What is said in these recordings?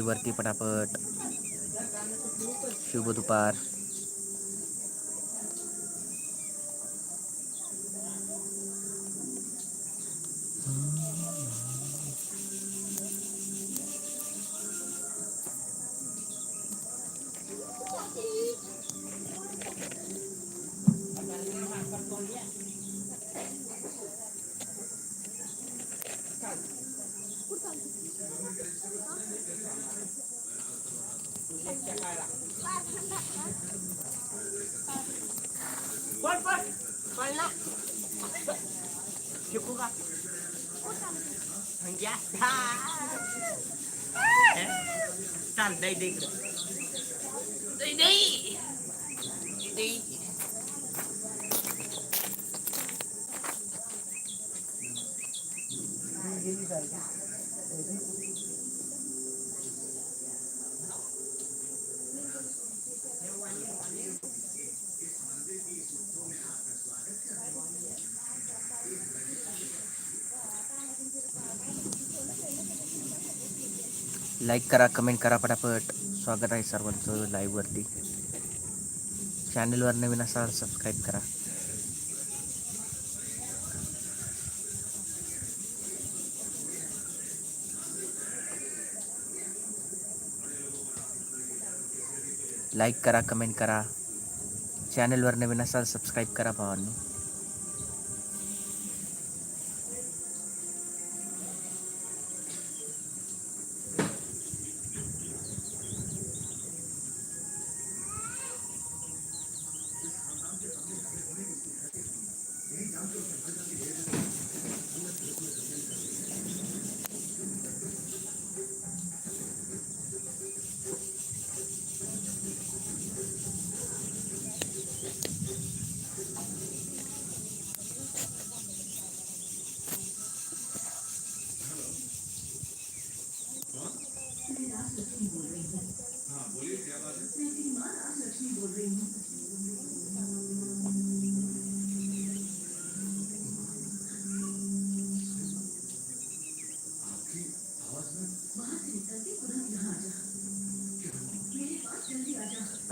वरती पटापट. शुभ दुपार. पण पण पळला शिकू का घ्या चाल दही दे इकडं दही दही दही लाईक करा कमेंट करा पटापट. स्वागत आहे सर्वांचं लाईव्हवरती चॅनलवर नवीन असाल सबस्क्राईब करा. लाईक करा कमेंट करा. चॅनलवर नवीन असाल सबस्क्राईब करा भावांनी.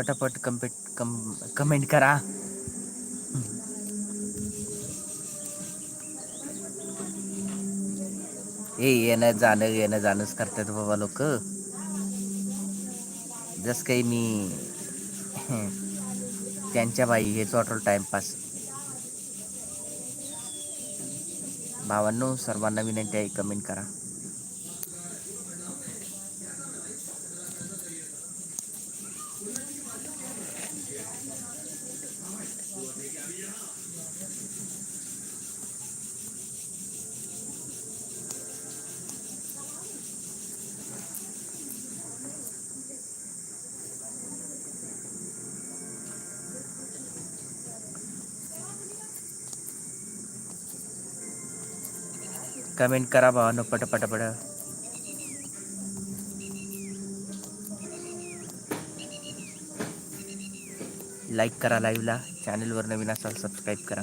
पटापट कम्पेट कम कमेंट करा. ए येणं जाणं येणं जाणंच करतात बाबा लोक. जस काही मी त्यांच्या बाई हेच वाटलं टाइमपास. भावांनो सर्वांना विनंती आहे कमेंट करा. कमेंट करा भावानो पट पट पट लाईक करा लाईव्हला चॅनलवर नवीन असाल सबस्क्राईब करा.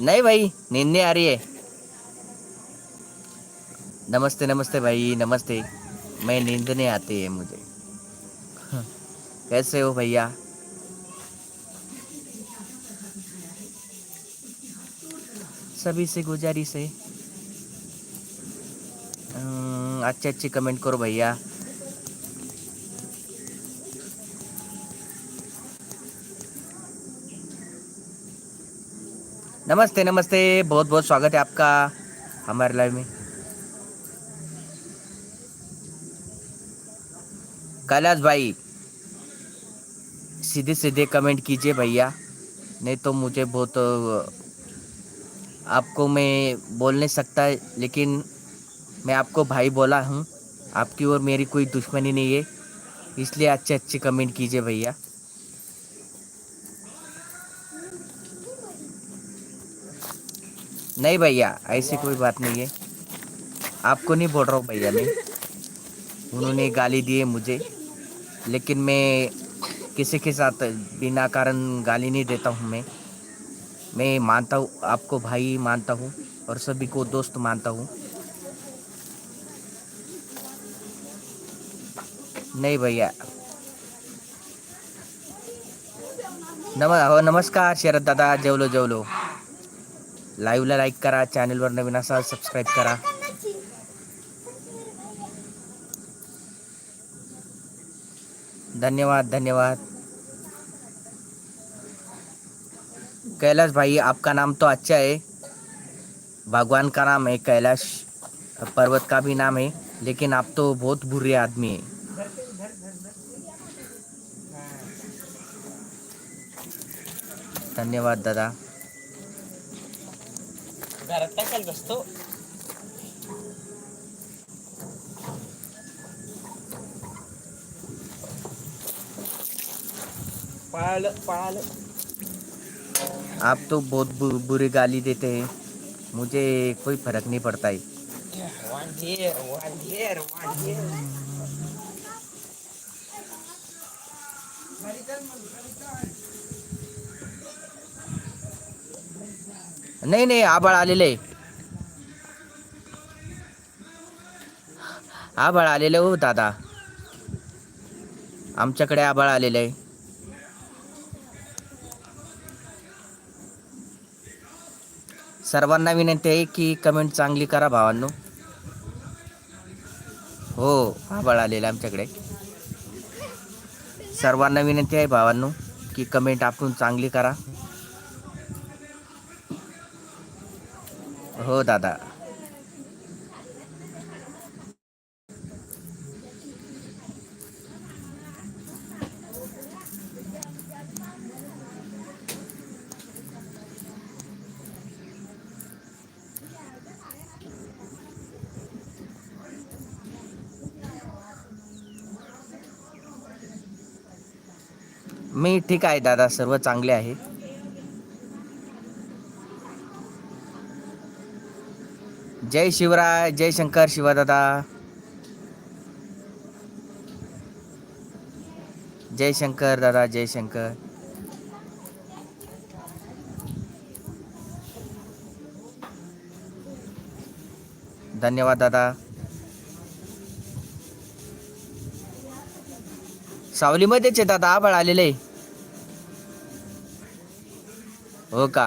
नाही भाई निन्ने नहीं आ रही है नमस्ते नमस्ते भाई नमस्ते. मैं नींद नहीं आती है मुझे। कैसे हो भैया? सभी से गुजारिश है अम्म, अच्छे अच्छे कमेंट करो भैया। नमस्ते नमस्ते बहुत बहुत स्वागत है आपका हमारे लाइव में। कैलाश भाई सीधे सीधे कमेंट कीजिए भैया। नहीं तो मुझे बहुत, आपको मैं बोल नहीं सकता, लेकिन मैं आपको भाई बोला हूँ। आपकी और मेरी कोई दुश्मनी नहीं है। इसलिए अच्छे अच्छे कमेंट कीजिए भैया। नहीं भैया, ऐसी कोई बात नहीं है। आपको नहीं बोल रहा हूँ भैया मैं उन्होंने गाली दिए मुझे, लेकिन मैं किसी के साथ बिना कारण गाली नहीं देता हूँ मैं। मैं मानता हूँ, आपको भाई मानता हूँ और सभी को दोस्त मानता हूँ। नहीं भैया। नम नमस्कार, शरद दादा जेवलो जेवलो लाईव्हला लाईक करा चॅनलवर नवीन असाल सबस्क्राईब करा। धन्यवाद धन्यवाद। कैलाश भाई, आपका नाम तो अच्छा है। भगवान का नाम है कैलाश। पर्वत का भी नाम है, लेकिन आप तो बहुत बुरे आदमी है। धन्यवाद दादा। पळालं पळालं आप तो बहुत बु, बुरी गाली देते हैं। मुझे कोई फ़र्क नहीं पड़ता है वांढेर वांढेर वांढेर नाही नाही आबाळ आलेलं आहे आबाळ आलेलं हो दादा। आमच्याकडे आबाळ आलेलं आहे सर्वांना विनंती आहे की कमेंट चांगली करा भावांनो. हो आबाळ आलेलं आमच्याकडे. सर्वांना विनंती आहे भावांनो की कमेंट आपण चांगली करा. हो दादा. मी ठीक आहे दादा. सर्व चांगले आहे. जय शिवराय जय शंकर शिवदादा. जय शंकर दादा जय शंकर. धन्यवाद दादा. सावलीमध्येच आहे दादा. आबळ आलेले आहे. हो का?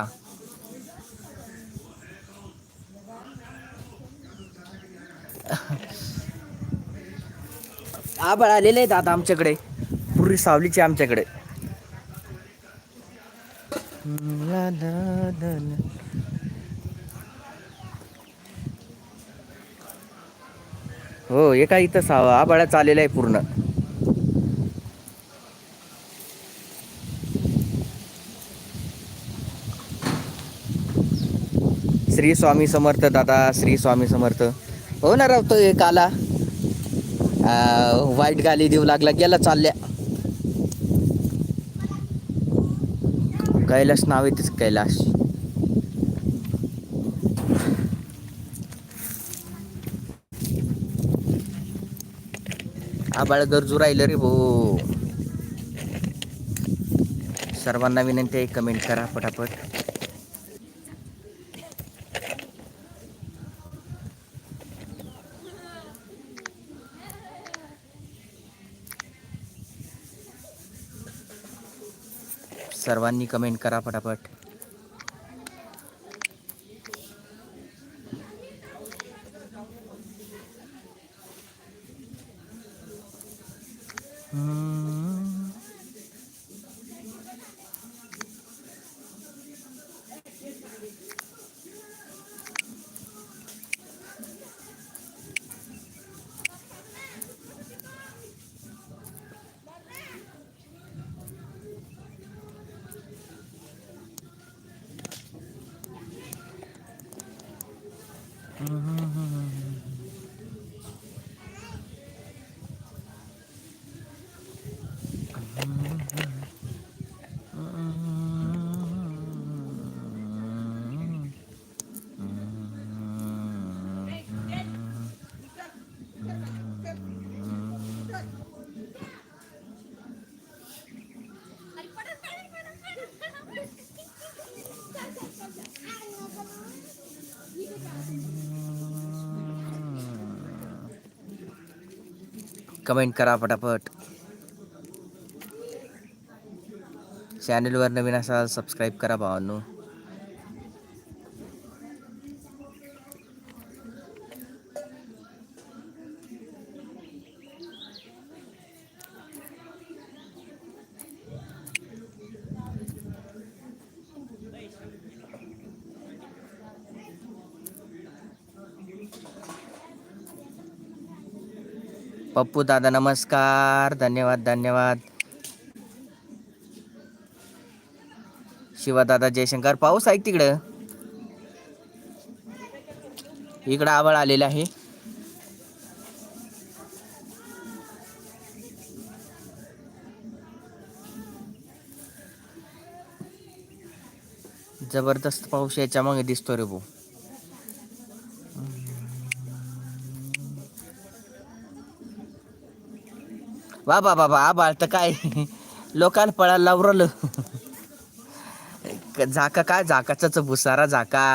आबाळ आलेले आहेत आता आमच्याकडे. पुरी सावलीची आमच्याकडे. हो एका इथं सावा आबाळाच आलेला आहे पूर्ण. श्री स्वामी समर्थ दादा श्री स्वामी समर्थ. हो ना राव तो एक आला. वाईट गाली देऊ लागला गेला चालल्या. कैलास नाव आहे कैलाश आबाळ गरजू राहिलं रे भाऊ. सर्वांना विनंती आहे कमेंट करा पटापट. सर्वांनी कमेंट करा पटापट. कमेंट करा पटापट चॅनलवर नवीन असाल सबस्क्राईब करा भावांनो. पप्पू दादा नमस्कार. धन्यवाद धन्यवाद. शिवादादा जयशंकर. पाऊस आहे तिकडं? इकडं आवळ आलेलं आहे. जबरदस्त पाऊस याच्या मागे दिसतो रे भाऊ. वा बा बाबा आबाळ तर काय? लोकांना पळायला लावरलं. झाका काय? झाकाचाच भुसारा झाका.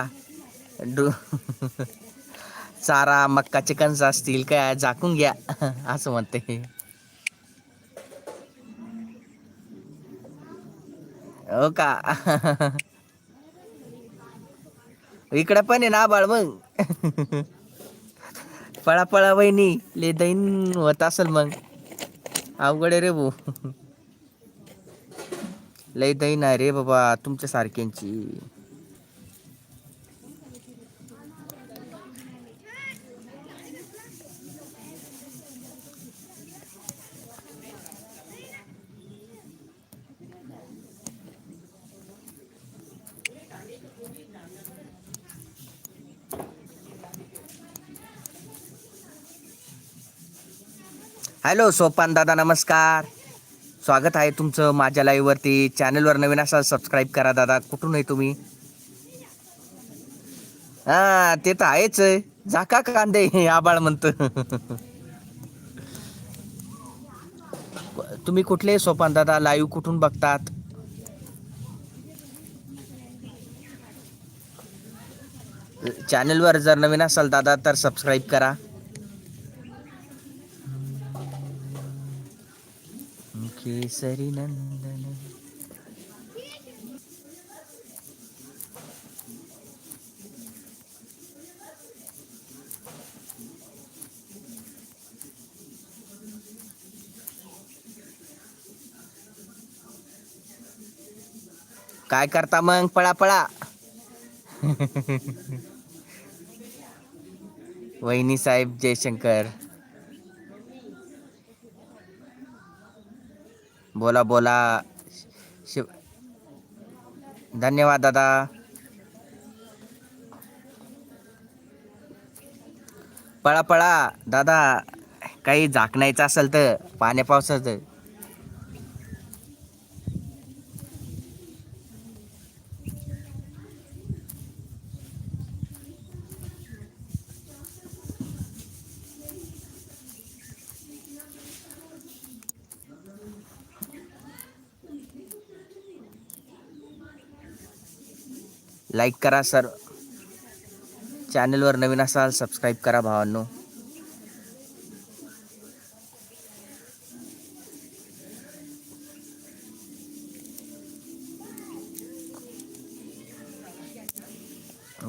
डु चारा मक्काचे कणस असतील काय? झाकून घ्या असं म्हणते. हो का? इकडं पण आहे ना बाळ मग. पळा पळा वहिनी ले दैन होत असेल मग. अवघड आहे रे भाऊ. लई दही नाही रे बाबा तुमच्या सारख्यांची हॅलो सोपान दादा नमस्कार. स्वागत आहे तुमचं माझ्या लाईव्हवरती चॅनलवर नवीन असाल सबस्क्राईब करा दादा. कुठून आहे तुम्ही? हा ते तर आहेच. आहे. झाका कांदे आबाळ म्हणत. तुम्ही कुठले सोपान दादा? लाईव्ह कुठून बघतात? चॅनलवर जर नवीन असाल दादा तर सबस्क्राईब करा. केसरी नंदन। काय करता मग? पळा पळा. वहिनी साहेब जयशंकर. बोला बोला. शिव धन्यवाद दादा. पळा पळा. दादा काही झाकणायचं असेल तर पाण्या पावसाचं. लाईक करा सर चॅनलवर नवीन असाल सबस्क्राईब करा भावांनो.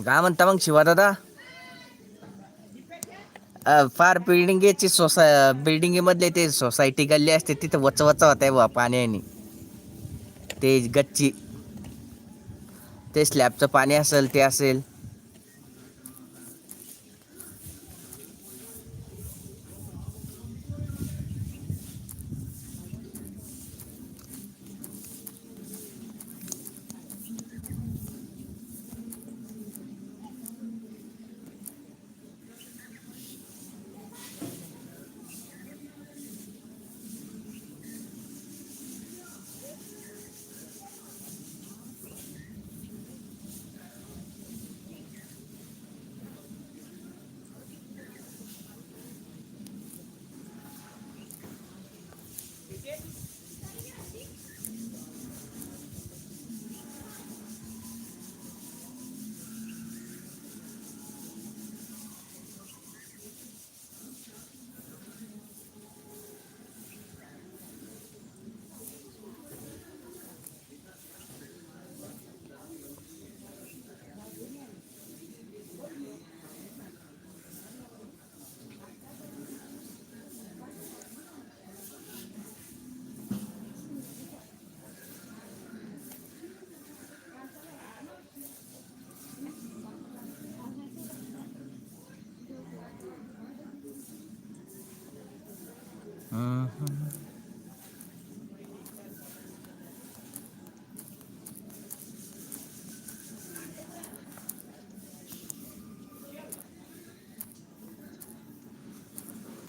काय म्हणता मग शिवा दादा? फार बिल्डिंगेची सोसाय बिल्डिंगेमधले ते सोसायटी गल्ली असते तिथं वच वच होत आहे बा पाण्याने. ते गच्ची. ते स्लॅबचं पाणी असेल ते असेल.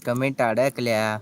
कमेंट अडकल्या